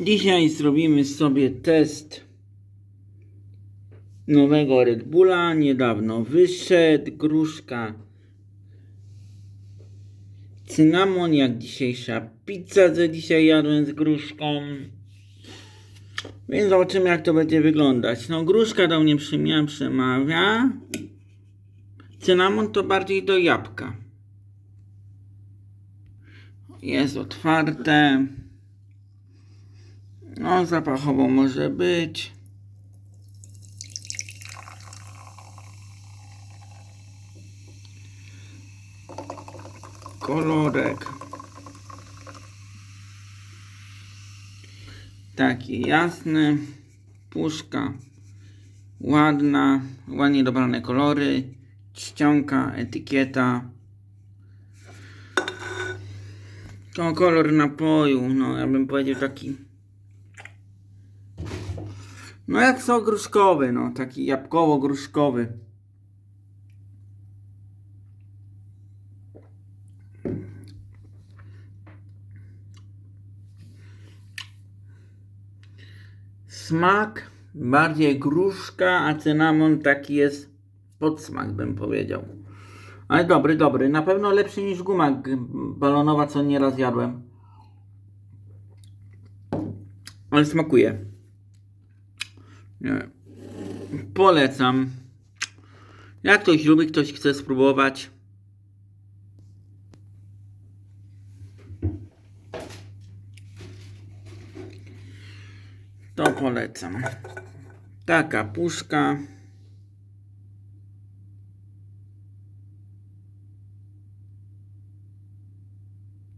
Dzisiaj zrobimy sobie test nowego Red Bulla. Niedawno wyszedł. Gruszka. Cynamon, jak dzisiejsza pizza, co dzisiaj jadłem z gruszką. Więc zobaczymy, jak to będzie wyglądać. No, gruszka do mnie przemawia, przemawia. Cynamon to bardziej do jabłka. Jest otwarte. No, zapachowo może być. Kolorek. Taki jasny. Puszka. Ładna. Ładnie dobrane kolory. Czcionka, etykieta. To kolor napoju, no ja bym powiedział taki. No jak sok gruszkowy, no taki jabłkowo-gruszkowy. Smak bardziej gruszka, a cynamon taki jest podsmak bym powiedział. Ale dobry, dobry. Na pewno lepszy niż guma balonowa, co nieraz jadłem. Ale smakuje. Nie. Polecam. Jak ktoś lubi, ktoś chce spróbować. To polecam. Taka puszka.